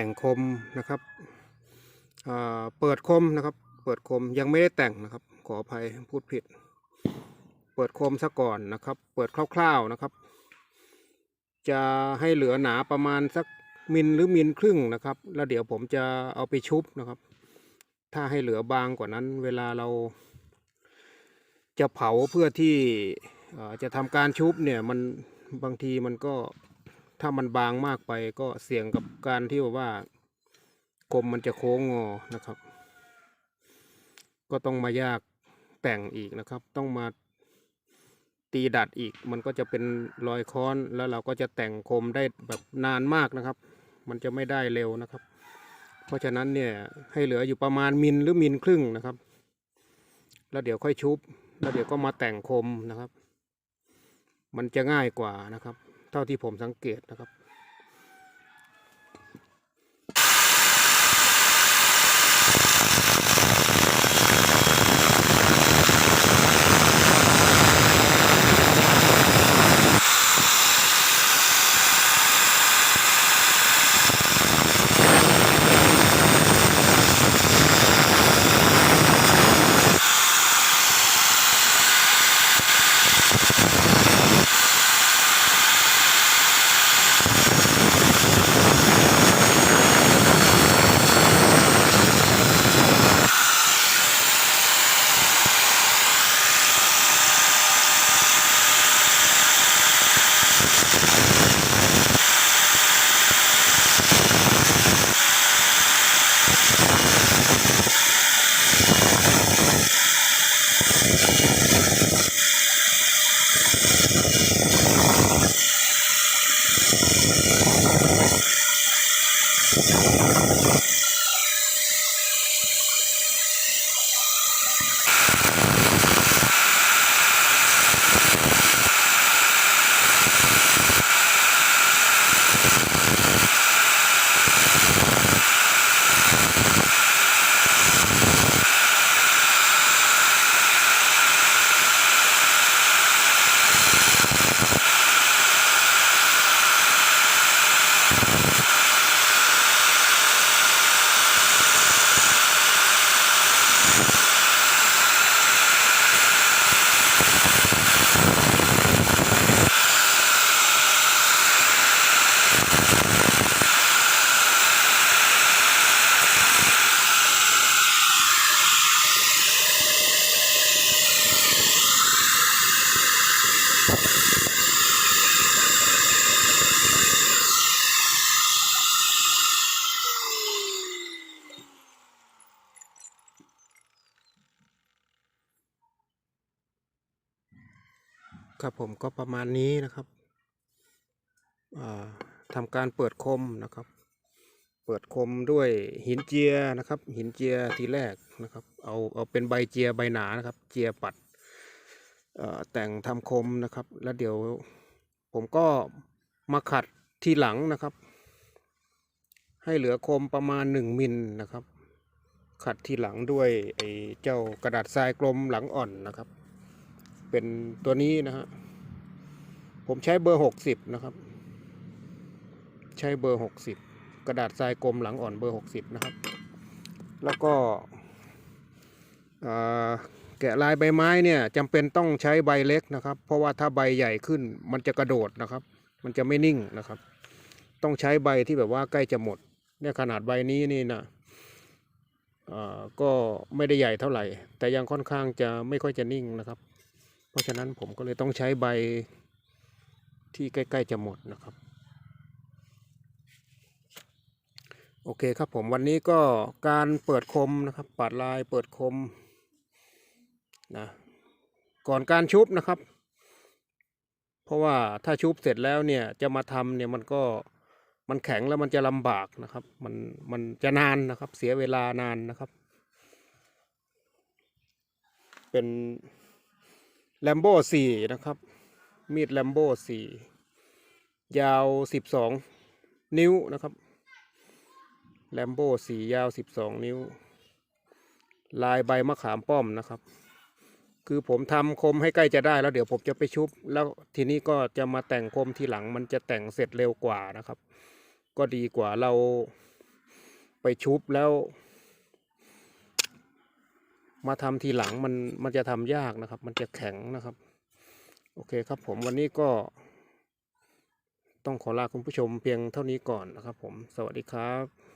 แต่งคมนะครับอ่าเปิดคมนะครับ เปิดคมยังไม่ได้แต่งนะครับ ขออภัยพูดผิด เปิดคมซะก่อนนะครับ เปิดคร่าวๆนะครับ จะให้เหลือหนาประมาณสักมิลหรือมิลครึ่งนะครับ แล้วเดี๋ยวผมจะเอาไปชุบนะครับ ถ้าให้เหลือบางกว่านั้น เวลาเรา จะเผาเพื่อที่จะทำการชุบเนี่ยมันบางทีมันก็ ถ้ามันบางมากไปก็เสี่ยงกับการที่แบบว่ากลมมันจะโค้งงอนะครับ ก็ต้องมายากแต่งอีกนะครับ ต้องมาตีดัดอีก มันก็จะเป็นรอยค้อนแล้วเราก็จะแต่งคมได้แบบนานมากนะครับ มันจะไม่ได้เร็วนะครับ เพราะฉะนั้นเนี่ยให้เหลืออยู่ประมาณมิลหรือมิลครึ่งนะครับ แล้วเดี๋ยวค่อยชุบ แล้วเดี๋ยวก็มาแต่งคมนะครับ มันจะง่ายกว่านะครับ เท่าที่ผมสังเกตนะครับ ครับผมก็ประมาณนี้นะครับทำการเปิดคมนะครับ เปิดคมด้วยหินเจียนะครับ หินเจียทีแรกนะครับ เอาเอาเป็นใบเจียใบหนานะครับ เจียปัด แต่งทำคมนะครับ แล้วเดี๋ยวผมก็มาขัดทีหลังนะครับ ให้เหลือคมประมาณหนึ่งมิลนะครับ ขัดทีหลังด้วยไอ้เจ้ากระดาษทรายกลมหลังอ่อนนะครับ เป็นตัวนี้นะฮะผมใช้เบอร์หกสิบนะครับ ใช้เบอร์หกสิบกระดาษทรายกลมหลังอ่อนเบอร์หกสิบนะครับ แล้วก็อ่า แกะลายใบไม้เนี่ยจำเป็นต้องใช้ใบเล็กนะครับ เพราะว่าถ้าใบใหญ่ขึ้นมันจะกระโดดนะครับ มันจะไม่นิ่งนะครับ ต้องใช้ใบที่แบบว่าใกล้จะหมดเนี่ยขนาดใบนี้นี่นะอ่าก็ไม่ได้ใหญ่เท่าไหร่ แต่ยังค่อนข้างจะไม่ค่อยจะนิ่งนะครับ เพราะฉะนั้นผมก็เลยต้องใช้ใบที่ใกล้ ๆ จะหมดนะครับ โอเคครับผมวันนี้ก็การเปิดคมนะครับ ปาดลายเปิดคม นะก่อนการชุบนะครับ เพราะว่าถ้าชุบเสร็จแล้วเนี่ยจะมาทำเนี่ยมันก็มันแข็งแล้วมันจะลำบากนะครับ มันมันจะนานนะครับ เสียเวลานานนะครับ เป็นแลมโบ้สี่นะครับ มีดแลมโบ้สี่ยาวสิบสองนิ้วนะครับแลมโบ้สียาวสิบสองนิ้ว ลายใบมะขามป้อมนะครับ คือผมทำคมให้ใกล้จะได้แล้วเดี๋ยวผมจะไปชุบ แล้วทีนี้ก็จะมาแต่งคมทีหลังมันจะแต่งเสร็จเร็วกว่านะครับ ก็ดีกว่าเราไปชุบแล้ว มาทำทีหลังมันมันจะทำยากนะครับ มันจะแข็งนะครับ โอเคครับผมวันนี้ก็ต้องขอลาคุณผู้ชมเพียงเท่านี้ก่อนนะครับผม สวัสดีครับ